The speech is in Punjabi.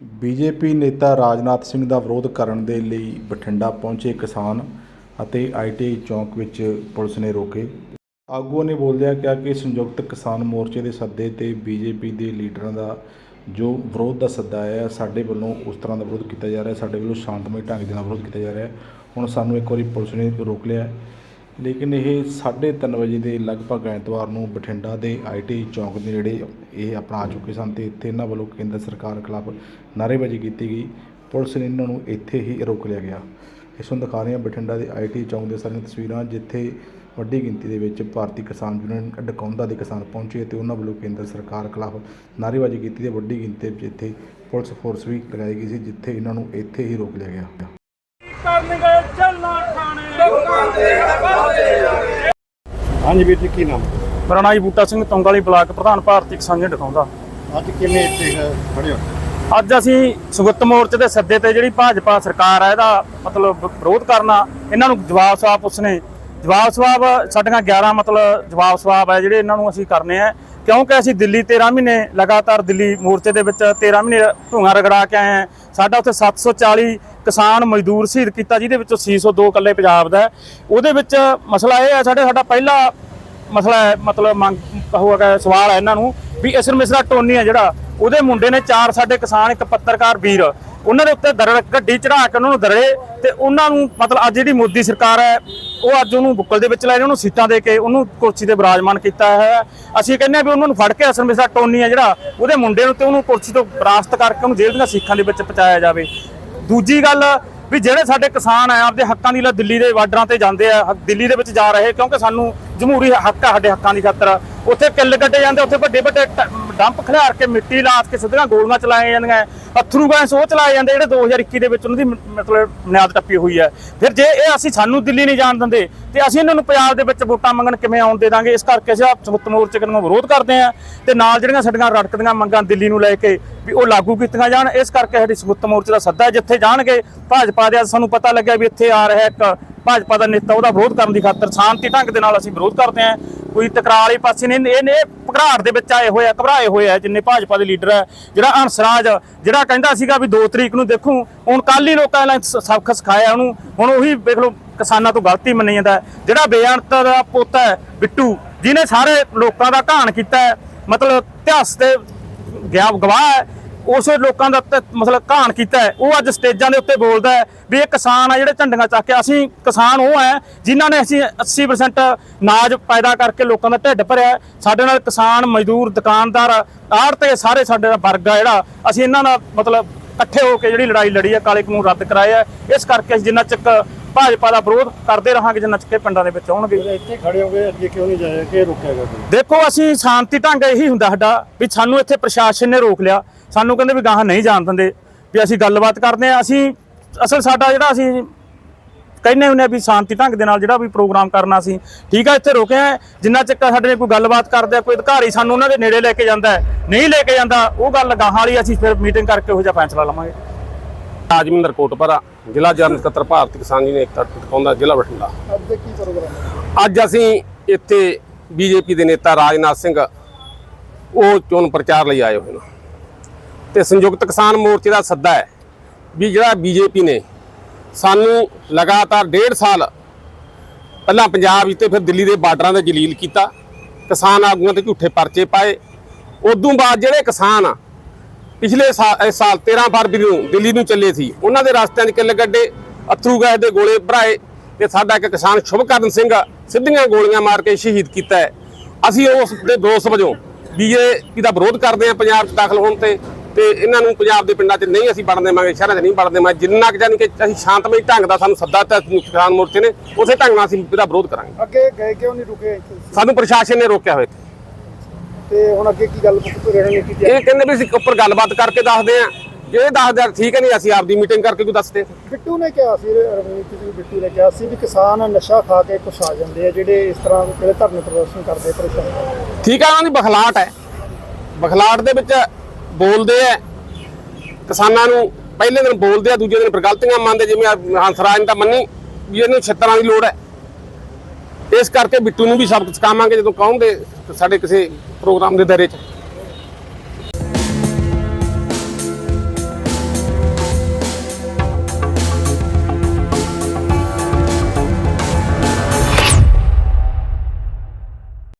ਬੀਜੇਪੀ ਨੇਤਾ ਰਾਜਨਾਥ ਸਿੰਘ ਦਾ ਵਿਰੋਧ ਕਰਨ ਦੇ ਲਈ ਬਠਿੰਡਾ ਪਹੁੰਚੇ ਕਿਸਾਨ ਅਤੇ ਆਈਟੀਆਈ ਚੌਂਕ ਵਿੱਚ ਪੁਲਿਸ ਨੇ ਰੋਕੇ। ਆਗੂਆਂ ਨੇ ਬੋਲਦਿਆਂ ਕਿਹਾ ਕਿ ਸੰਯੁਕਤ ਕਿਸਾਨ ਮੋਰਚੇ ਦੇ ਸੱਦੇ ਤੇ ਬੀਜੇਪੀ ਦੇ ਲੀਡਰਾਂ ਦਾ ਜੋ ਵਿਰੋਧ ਦਾ ਸੱਦਾ ਹੈ ਸਾਡੇ ਵੱਲੋਂ ਉਸ ਤਰ੍ਹਾਂ ਦਾ ਵਿਰੋਧ ਕੀਤਾ ਜਾ ਰਿਹਾ, ਸਾਡੇ ਵੱਲੋਂ ਸ਼ਾਂਤਮਈ ਢੰਗ ਦੇ ਨਾਲ ਵਿਰੋਧ ਕੀਤਾ ਜਾ ਰਿਹਾ। ਹੈ ਹੁਣ ਸਾਨੂੰ ਇੱਕ ਵਾਰੀ ਪੁਲਿਸ ਨੇ ਰੋਕ ਲਿਆ। ਲੇਕਿਨ ਇਹ 3:30 ਵਜੇ ਦੇ ਲਗਭਗ ਐਤਵਾਰ ਨੂੰ ਬਠਿੰਡਾ ਦੇ ਆਈਟੀ ਚੌਂਕ ਦੇ ਨੇੜੇ ਇਹ ਆਪਣਾ ਆ ਚੁੱਕੇ ਸਨ ਅਤੇ ਇੱਥੇ ਇਹਨਾਂ ਵੱਲੋਂ ਕੇਂਦਰ ਸਰਕਾਰ ਖਿਲਾਫ ਨਾਅਰੇਬਾਜ਼ੀ ਕੀਤੀ ਗਈ। ਪੁਲਿਸ ਨੇ ਇਹਨਾਂ ਨੂੰ ਇੱਥੇ ਹੀ ਰੋਕ ਲਿਆ ਗਿਆ। ਇਸ ਨੂੰ ਦਿਖਾ ਰਹੇ ਹਾਂ ਬਠਿੰਡਾ ਦੇ ਆਈਟੀ ਚੌਂਕ ਦੇ ਸਾਰੀਆਂ ਤਸਵੀਰਾਂ ਜਿੱਥੇ ਵੱਡੀ ਗਿਣਤੀ ਦੇ ਵਿੱਚ ਭਾਰਤੀ ਕਿਸਾਨ ਯੂਨੀਅਨ ਡਕੌਂਦਾ ਦੇ ਕਿਸਾਨ ਪਹੁੰਚੇ ਅਤੇ ਉਹਨਾਂ ਵੱਲੋਂ ਕੇਂਦਰ ਸਰਕਾਰ ਖਿਲਾਫ ਨਾਅਰੇਬਾਜ਼ੀ ਕੀਤੀ ਤੇ ਵੱਡੀ ਗਿਣਤੀ ਵਿੱਚ ਇੱਥੇ ਪੁਲਿਸ ਫੋਰਸ ਵੀ ਲਗਾਈ ਗਈ ਸੀ ਜਿੱਥੇ ਇਹਨਾਂ ਨੂੰ ਇੱਥੇ ਹੀ ਰੋਕ ਲਿਆ ਗਿਆ। ਕਰਨਗੇ ਚੱਲਾਂ ਖਾਣੇ। ਲੋਕਾਂ ਦੇ ਹਾਂਜੀ ਵੀਰ ਜੀ ਕੀ ਨਾਮ? ਮੇਰਾ ਨਾਂ ਜੀ ਬੂਟਾ ਸਿੰਘ ਤੁੰਗਾਲੀ ਬਲਾਕ ਪ੍ਰਧਾਨ ਭਾਰਤੀ ਕਿਸਾਨ ਯੂਨੀਅਨ ਦਿਖਾਉਂਦਾ ਅੱਜ ਕਿਵੇਂ ਇੱਥੇ ਖੜੇ ਹੋ? ਅੱਜ ਅਸੀਂ ਸੰਯੁਕਤ ਮੋਰਚੇ ਦੇ ਸੱਦੇ ਤੇ ਜਿਹੜੀ ਭਾਜਪਾ ਸਰਕਾਰ ਹੈ ਇਹਦਾ ਮਤਲਬ ਵਿਰੋਧ ਕਰਨਾ ਇਹਨਾਂ ਨੂੰ ਜਵਾਬ ਸਵਾਬ ਪੁੱਛਣੇ ਜਵਾਬ ਸਵਾਬ ਸਾਡੀਆਂ 11 ਮਤਲਬ ਜਵਾਬ ਸਵਾਬ ਹੈ ਜਿਹੜੇ ਇਹਨਾਂ ਨੂੰ ਅਸੀਂ ਕਰਨੇ ਆ। ਕਿਉਂਕਿ ਅਸੀਂ ਦਿੱਲੀ 13 ਮਹੀਨੇ ਲਗਾਤਾਰ ਦਿੱਲੀ ਮੋਰਚੇ ਦੇ ਵਿੱਚ 13 ਮਹੀਨੇ ਢੂੰਗਾ ਰਗੜਾ ਕੇ ਆਏ ਹਾਂ ਸਾਡਾ ਉੱਥੇ 740 ਕਿਸਾਨ ਮਜ਼ਦੂਰ ਸ਼ਹੀਦ ਕੀਤਾ, ਜਿਹਦੇ ਵਿੱਚੋਂ 602 ਇਕੱਲੇ ਪੰਜਾਬ ਦਾ ਉਹਦੇ ਵਿੱਚ ਮਸਲਾ ਇਹ ਹੈ ਸਾਡੇ ਸਾਡਾ ਪਹਿਲਾ ਮਸਲਾ ਹੈ, ਮਤਲਬ ਮੰਗ ਹੋਗਾ, ਸਵਾਲ ਹੈ ਇਹਨਾਂ ਨੂੰ ਵੀ ਅਸਰ ਮਿਸਰਾ ਟੋਨੀ ਹੈ ਜਿਹੜਾ, ਉਹਦੇ ਮੁੰਡੇ ਨੇ ਚਾਰ ਸਾਡੇ ਕਿਸਾਨ, ਇੱਕ ਪੱਤਰਕਾਰ ਵੀਰ, ਉਹਨਾਂ ਦੇ ਉੱਤੇ ਦਰੜ ਗੱਡੀ ਚੜਾ ਕੇ ਉਹਨਾਂ ਨੂੰ ਦਰੇ ਤੇ ਉਹਨਾਂ ਨੂੰ ਮਤਲਬ ਅੱਜ ਜਿਹੜੀ ਮੋਦੀ ਸਰਕਾਰ ਹੈ, ਉਹ ਅੱਜ ਉਹਨੂੰ ਬੁੱਕਲ ਦੇ ਵਿੱਚ ਲੈ ਰਹੇ ਉਹਨੂੰ ਸੀਟਾਂ ਦੇ ਕੇ ਉਹਨੂੰ ਕੁਰਸੀ ਤੇ ਬਿਰਾਜਮਾਨ ਕੀਤਾ ਹੈ। ਅਸੀਂ ਕਹਿੰਦੇ ਆ ਵੀ ਉਹਨਾਂ ਨੂੰ ਫੜ ਕੇ ਅਸਰ ਮਿਸਰਾ ਟੋਨੀ ਹੈ ਜਿਹੜਾ, ਉਹਦੇ ਮੁੰਡੇ ਨੂੰ ਤੇ ਉਹਨੂੰ ਕੁਰਸੀ ਤੋਂ ਬਰਾਸਤ ਕਰਕੇ ਉਹਨੂੰ ਜੇਲ੍ਹ ਦੀਆਂ ਸਿੱਖਾਂ ਦੇ ਵਿੱਚ ਪਹੁੰਚਾਇਆ ਜਾਵੇ। ਦੂਜੀ ਗੱਲ ਵੀ ਜਿਹੜੇ ਸਾਡੇ ਕਿਸਾਨ ਆ, ਆਪਦੇ ਹੱਕਾਂ ਦੀ ਲਈ ਦਿੱਲੀ ਦੇ ਬਾਰਡਰਾਂ ਤੇ ਜਾਂਦੇ ਆ ਦਿੱਲੀ ਦੇ ਵਿੱਚ ਜਾ ਰਹੇ ਕਿਉਂਕਿ ਸਾਨੂੰ ਜਮਹੂਰੀ ਹੱਕ ਆ ਸਾਡੇ ਹੱਕਾਂ ਦੀ ਖਾਤਰ। ਉੱਥੇ ਕਿੱਲ ਕੱਢੇ ਜਾਂਦੇ, ਉੱਥੇ ਵੱਡੇ ਵੱਡੇ ਡੰਪ ਖਿਲਾਰ ਕੇ ਮਿੱਟੀ ਲਾ ਕੇ ਸਿੱਧੀਆਂ ਗੋਲੀਆਂ ਚਲਾਈਆਂ ਜਾਂਦੀਆਂ ਅਥਰੂ ਗੈਸ ਉਹ ਚਲਾਏ ਜਾਂਦੇ ਜਿਹੜੇ 2021 ਦੇ ਵਿੱਚ ਉਹਨਾਂ ਦੀ ਮਤਲਬ ਬੁਨਿਆਦ ਟੱਪੀ ਹੋਈ ਹੈ ਫਿਰ ਜੇ ਇਹ ਅਸੀਂ ਸਾਨੂੰ ਦਿੱਲੀ ਨਹੀਂ ਜਾਣ ਦਿੰਦੇ, ਤੇ ਅਸੀਂ ਇਹਨਾਂ ਨੂੰ ਪੰਜਾਬ ਦੇ ਵਿੱਚ ਵੋਟਾਂ ਮੰਗਣ ਕਿਵੇਂ ਆਉਣ ਦੇ ਦਾਂਗੇ? ਇਸ ਕਰਕੇ ਅਸੀਂ ਸੰਯੁਕਤ ਮੋਰਚੇ ਨੂੰ ਵਿਰੋਧ ਕਰਦੇ ਆ। ਤੇ ਨਾਲ ਜਿਹੜੀਆਂ ਸਾਡੀਆਂ ਰੜਕਦੀਆਂ ਮੰਗਾਂ ਦਿੱਲੀ ਨੂੰ ਲੈ ਕੇ ਵੀ ਉਹ ਲਾਗੂ ਕੀਤੀਆਂ ਜਾਣ, ਇਸ ਕਰਕੇ ਸਾਡੀ ਸੰਯੁਕਤ ਮੋਰਚੇ ਦਾ ਸੱਦਾ ਜਿੱਥੇ ਜਾਣਗੇ, ਭਾਜਪਾ ਦੇ ਅੱਜ ਸਾਨੂੰ ਪਤਾ ਲੱਗਿਆ ਵੀ ਇੱਥੇ ਆ ਰਿਹਾ ਇੱਕ ਭਾਜਪਾ ਦਾ ਨੇਤਾ ਉਹਦਾ ਵਿਰੋਧ ਕਰਨ ਦੀ ਖਾਤਰ ਸ਼ਾਂਤੀ ਢੰਗ ਦੇ ਨਾਲ ਅਸੀਂ ਵਿਰੋਧ ਕਰਦੇ ਹਾਂ। ਕੋਈ ਤਕਰਾਰ ਵਾਲੇ ਪਾਸੇ ਨਹੀਂ, ਇਹ ਨੇ ਘਬਰਾਹਟ ਦੇ ਵਿੱਚ ਆਏ ਹੋਏ ਆ, ਘਬਰਾਏ ਹੋਏ ਆ ਜਿੰਨੇ ਭਾਜਪਾ ਦੇ ਲੀਡਰ ਹੈ ਜਿਹੜਾ ਹੰਸਰਾਜ ਜਿਹੜਾ ਕਹਿੰਦਾ ਸੀਗਾ ਵੀ 2 ਤਰੀਕ ਨੂੰ ਦੇਖੂ, ਹੁਣ ਕੱਲ ਹੀ ਲੋਕਾਂ ਨੇ ਸਬਕ ਸਿਖਾਇਆ ਉਹਨੂੰ, ਹੁਣ ਉਹੀ ਵੇਖ ਲਓ ਕਿਸਾਨਾਂ ਤੋਂ ਗਲਤੀ ਮੰਨੀ ਜਾਂਦਾ ਜਿਹੜਾ ਬੇਅੰਤ ਦਾ ਪੋਤਾ ਹੈ ਬਿੱਟੂ, ਜਿਹਨੇ ਸਾਰੇ ਲੋਕਾਂ ਦਾ ਘਾਣ ਕੀਤਾ ਮਤਲਬ ਇਤਿਹਾਸ ਤੇ ਗਿਆ, ਗਵਾਹ ਹੈ ਉਸੇ ਲੋਕਾਂ ਦਾ ਤੇ ਮਤਲਬ ਘਾਣ ਕੀਤਾ ਹੈ ਉਹ ਅੱਜ ਸਟੇਜਾਂ ਦੇ ਉੱਤੇ ਬੋਲਦਾ ਹੈ ਵੀ ਇਹ ਕਿਸਾਨ ਆ ਜਿਹੜੇ ਝੰਡੀਆਂ ਚੱਕ ਕੇ ਅਸੀਂ ਕਿਸਾਨ ਉਹ ਹੈ ਜਿਨ੍ਹਾਂ ਨੇ ਅਸੀਂ 80% ਨਾਜ ਪੈਦਾ ਕਰਕੇ ਲੋਕਾਂ ਦਾ ਢਿੱਡ ਭਰਿਆ ਹੈ। ਸਾਡੇ ਨਾਲ ਕਿਸਾਨ, ਮਜ਼ਦੂਰ, ਦੁਕਾਨਦਾਰ ਆੜ੍ਹਤੇ ਸਾਰੇ ਸਾਡੇ ਦਾ ਵਰਗ ਆ ਜਿਹੜਾ, ਅਸੀਂ ਇਹਨਾਂ ਨਾਲ ਮਤਲਬ ਇਕੱਠੇ ਹੋ ਕੇ ਜਿਹੜੀ ਲੜਾਈ ਲੜੀ ਹੈ, ਕਾਲੇ ਕਾਨੂੰਨ ਰੱਦ ਕਰਾਇਆ ਹੈ। ਇਸ ਕਰਕੇ ਅਸੀਂ ਜਿੰਨਾ ਚੱਕ ਭਾਜਪਾ ਦਾ ਵਿਰੋਧ ਕਰਦੇ ਰਹਾਂਗੇ ਜਿੰਨਾ ਇਹ ਪਿੰਡਾਂ ਦੇ ਵਿੱਚ ਆਉਣਗੇ। ਇੱਥੇ ਖੜੇ ਹੋ ਗਏ ਅੱਗੇ ਕਿਉਂ ਨਹੀਂ ਜਾਇਆ? ਕਿ ਰੁਕਿਆ ਗਿਆ ਦੇਖੋ ਅਸੀਂ ਸ਼ਾਂਤੀ ਢੰਗ ਇਹੀ ਹੁੰਦਾ ਸਾਡਾ ਵੀ ਸਾਨੂੰ ਇੱਥੇ ਪ੍ਰਸ਼ਾਸਨ ਨੇ ਰੋਕ ਲਿਆ। ਸਾਨੂੰ ਕਹਿੰਦੇ ਵੀ ਗਾਹਾਂ ਨਹੀਂ ਜਾਣ ਦਿੰਦੇ ਵੀ ਅਸੀਂ ਗੱਲਬਾਤ ਕਰਦੇ ਆ ਅਸੀਂ ਅਸਲ ਸਾਡਾ ਜਿਹੜਾ ਅਸੀਂ ਕਹਿੰਦੇ ਹੁੰਦੇ ਆ ਵੀ ਸ਼ਾਂਤੀ ਢੰਗ ਦੇ ਨਾਲ ਜਿਹੜਾ ਵੀ ਪ੍ਰੋਗਰਾਮ ਕਰਨਾ ਸੀ ਠੀਕ ਆ ਇੱਥੇ ਰੁਕੇ ਆ ਜਿੰਨਾ ਚੱਕਰ ਸਾਡੇ ਨਾਲ ਕੋਈ ਗੱਲਬਾਤ ਕਰਦੇ ਆ ਕੋਈ ਅਧਿਕਾਰੀ ਸਾਨੂੰ ਉਹਨਾਂ ਦੇ ਨੇੜੇ ਲੈ ਕੇ ਜਾਂਦਾ ਨਹੀਂ ਲੈ ਕੇ ਜਾਂਦਾ ਉਹ ਗੱਲ ਗਾਹਾਂ ਵਾਲੀ ਅਸੀਂ ਫਿਰ ਮੀਟਿੰਗ ਕਰਕੇ ਉਹੋ ਜਿਹਾ ਫੈਸਲਾ ਲਵਾਂਗੇ। ਰਾਜਮਿੰਦਰ ਕੋਟਪਰਾ ਜ਼ਿਲ੍ਹਾ ਜਨਰਲ ਸਕੱਤਰ ਭਾਰਤੀ ਕਿਸਾਨ ਜੀ ਨੇ ਏਕਤਾ ਟਿਕਾਉਂਦਾ ਜ਼ਿਲ੍ਹਾ ਬਠਿੰਡਾ। ਅੱਜ ਦੇ ਕੀ ਪ੍ਰੋਗਰਾਮ ਅੱਜ ਅਸੀਂ ਇੱਥੇ ਬੀਜੇਪੀ ਦੇ ਨੇਤਾ ਰਾਜਨਾਥ ਸਿੰਘ, ਉਹ ਚੋਣ ਪ੍ਰਚਾਰ ਲਈ ਆਏ ਹੋਏ ਨੇ। ਤੇ ਸੰਯੁਕਤ ਕਿਸਾਨ ਮੋਰਚੇ ਦਾ ਸੱਦਾ ਹੈ ਵੀ ਜਿਹੜਾ ਬੀਜੇਪੀ ਨੇ ਸਾਨੂੰ ਲਗਾਤਾਰ ਡੇਢ ਸਾਲ ਪਹਿਲਾਂ ਪੰਜਾਬ ਵਿੱਚ ਤੇ ਫਿਰ ਦਿੱਲੀ ਦੇ ਬਾਰਡਰਾਂ ਤੇ ਜਲੀਲ ਕੀਤਾ, ਕਿਸਾਨ ਆਗੂਆਂ ਤੇ ਝੂਠੇ ਪਰਚੇ ਪਾਏ। ਉਦੋਂ ਬਾਅਦ ਜਿਹੜੇ ਕਿਸਾਨ ਆ ਪਿਛਲੇ ਸਾਲ ਇਸ ਸਾਲ 13 ਫਰਵਰੀ ਨੂੰ ਦਿੱਲੀ ਨੂੰ ਚੱਲੇ ਸੀ ਉਹਨਾਂ ਦੇ ਰਸਤਿਆਂ 'ਚ ਕਿੱਲ ਗੱਡੇ ਅਥਰੂ ਗੈਸ ਦੇ ਗੋਲੇ ਭਰਾਏ ਤੇ ਸਾਡਾ ਇੱਕ ਕਿਸਾਨ ਸ਼ੁਭਕਰਨ ਸਿੰਘ ਸਿੱਧੀਆਂ ਗੋਲੀਆਂ ਮਾਰ ਕੇ ਸ਼ਹੀਦ ਕੀਤਾ ਹੈ ਅਸੀਂ ਉਸ ਦੇ ਦੋਸ਼ ਵਜੋਂ ਬੀਜੇਪੀ ਦਾ ਵਿਰੋਧ ਕਰਦੇ ਹਾਂ ਪੰਜਾਬ 'ਚ ਦਾਖਲ ਹੋਣ ਤੇ ਤੇ ਇਹਨਾਂ ਨੂੰ ਪੰਜਾਬ ਦੇ ਪਿੰਡਾਂ 'ਚ ਨਹੀਂ ਅਸੀਂ ਵੜਨ ਦੇਵਾਂਗੇ ਸ਼ਹਿਰਾਂ 'ਚ ਨਹੀਂ ਵੜਨ ਦੇਵਾਂਗੇ ਜਿੰਨਾ ਕੁ ਜਾਨੀ ਕਿ ਅਸੀਂ ਸ਼ਾਂਤਮਈ ਢੰਗ ਦਾ ਸਾਨੂੰ ਸੱਦਾ ਦਿੱਤਾ ਕਿਸਾਨ ਮੋਰਚੇ ਨੇ ਉਸੇ ਢੰਗ ਨਾਲ ਅਸੀਂ ਇਹਦਾ ਵਿਰੋਧ ਕਰਾਂਗੇ ਅੱਗੇ ਗਏ ਕਿਉਂ ਨਹੀਂ ਰੁਕੇ? ਸਾਨੂੰ ਪ੍ਰਸ਼ਾਸਨ ਨੇ ਰੋਕਿਆ ਹੋਇਆ। ਤੇ ਹੁਣ ਅੱਗੇ ਕੀ ਗੱਲ ਰਣਨੀਤੀ ਤਿਆਰ ਇਹ ਕਹਿੰਦੇ ਵੀ ਅਸੀਂ ਉੱਪਰ ਗੱਲਬਾਤ ਕਰਕੇ ਦੱਸਦੇ ਆਂ ਜੇ ਇਹ ਦੱਸਦੇ ਆ ਠੀਕ ਹੈ ਨਹੀਂ ਅਸੀਂ ਆਪਦੀ ਮੀਟਿੰਗ ਕਰਕੇ ਕੋਈ ਦੱਸਦੇ। ਬਿੱਟੂ ਨੇ ਕਿਹਾ ਸੀ ਰਣਨੀਤੀ ਸਿੰਘ ਬਿੱਟੂ ਨੇ ਕਿਹਾ ਸੀ ਵੀ ਕਿਸਾਨ ਨਸ਼ਾ ਖਾ ਕੇ ਕੁਛ ਆ ਜਾਂਦੇ ਆ ਜਿਹੜੇ ਇਸ ਤਰ੍ਹਾਂ ਦੇ ਜਿਹੜੇ ਧਰਨੇ ਪ੍ਰਦਰਸ਼ਨ ਕਰਦੇ ਪਰੇਸ਼ਾਨ ਠੀਕ ਹੈ ਉਹਨਾਂ ਦੀ ਬਖਲਾਟ ਹੈ। ਬਖਲਾਟ ਦੇ ਵਿੱਚ ਬੋਲਦੇ ਆ ਕਿਸਾਨਾਂ ਨੂੰ ਪਹਿਲੇ ਦਿਨ ਬੋਲਦੇ ਆ ਦੂਜੇ ਦਿਨ ਫਿਰ ਗਲਤੀਆਂ ਮੰਨਦੇ ਜਿਵੇਂ ਆਹ ਹੰਸਰਾਜ ਨੇ ਤਾਂ ਮੰਨੀ ਵੀ ਇਹਨੂੰ ਛੱਤਰਾਂ ਦੀ ਲੋੜ ਹੈ। ਇਸ ਕਰਕੇ ਬਿੱਟੂ ਨੂੰ ਵੀ ਸਬਕ ਸਿਖਾਵਾਂਗੇ ਜਦੋਂ ਕਹੋਗੇ ਸਾਡੇ ਕਿਸੇ ਪ੍ਰੋਗਰਾਮ ਦੇ ਦਾਇਰੇ 'ਚ।